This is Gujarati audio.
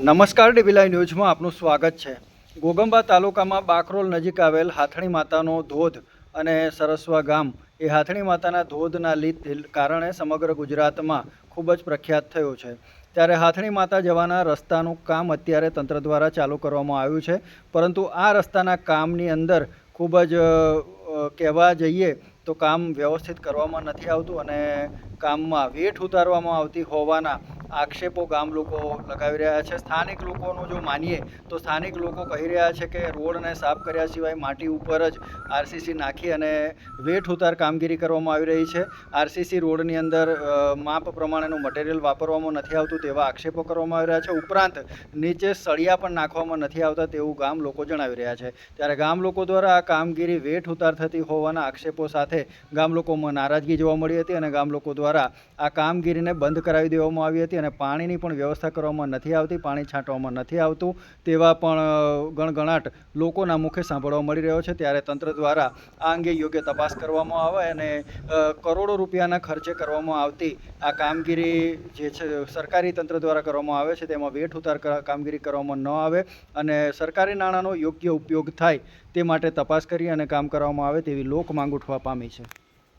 નમસ્કાર ડીબીલાઈ ન્યૂઝમાં આપનું સ્વાગત છે. ગોગંબા તાલુકામાં બાકરોલ નજીક આવેલ હાથણી માતાનો ધોધ અને સરસવા ગામ એ હાથણી માતાના ધોધના લીધે કારણે સમગ્ર ગુજરાતમાં ખૂબ જ પ્રખ્યાત થયું છે. ત્યારે હાથણી માતા જવાના રસ્તાનું કામ અત્યારે તંત્ર દ્વારા ચાલુ કરવામાં આવ્યું છે. પરંતુ આ રસ્તાના કામની અંદર ખૂબ જ કહેવા જઈએ તો કામ વ્યવસ્થિત કરવામાં નથી આવતું અને કામમાં વેઠ ઉતારવામાં આવતી હોવાના આક્ષેપો ગામ લોકો લગાવી રહ્યા છે. સ્થાનિક લોકોનું જો માનીએ તો સ્થાનિક લોકો કહી રહ્યા છે કે રોડને સાફ કર્યા સિવાય માટી ઉપર જ આરસીસી નાખી અને વેઠ ઉતાર કામગીરી કરવામાં આવી રહી છે. આરસીસી રોડની અંદર માપ પ્રમાણેનું મટીરિયલ વાપરવામાં નથી આવતું તેવા આક્ષેપો કરવામાં આવી રહ્યા છે. ઉપરાંત નીચે સળિયા પણ નાખવામાં નથી આવતા તેવું ગામ લોકો જણાવી રહ્યા છે. ત્યારે ગામ લોકો દ્વારા આ કામગીરી વેઠ ઉતાર થતી હોવાના આક્ષેપો સાથે ગામ લોકોમાં નારાજગી જોવા મળી હતી અને ગામ લોકો દ્વારા આ કામગીરીને બંધ કરાવી દેવામાં આવી હતી. અને પાણીની પણ વ્યવસ્થા કરવામાં નથી આવતી, પાણી છાંટવામાં નથી આવતું, તેવા પણ ગણગણાટ લોકોના મુખે સાંભળવા મળી રહ્યો છે. ત્યારે તંત્ર દ્વારા આ અંગે યોગ્ય તપાસ કરવામાં આવે અને કરોડો રૂપિયાના ખર્ચે કરવામાં આવતી આ કામગીરી જે છે, સરકારી તંત્ર દ્વારા કરવામાં આવે છે, તેમાં વેઠ ઉતાર કામગીરી કરવામાં ન આવે અને સરકારી નાણાંનો યોગ્ય ઉપયોગ થાય તે માટે તપાસ કરી અને કામ કરવામાં આવે તેવી લોક માંગ ઉઠવા પામી છે.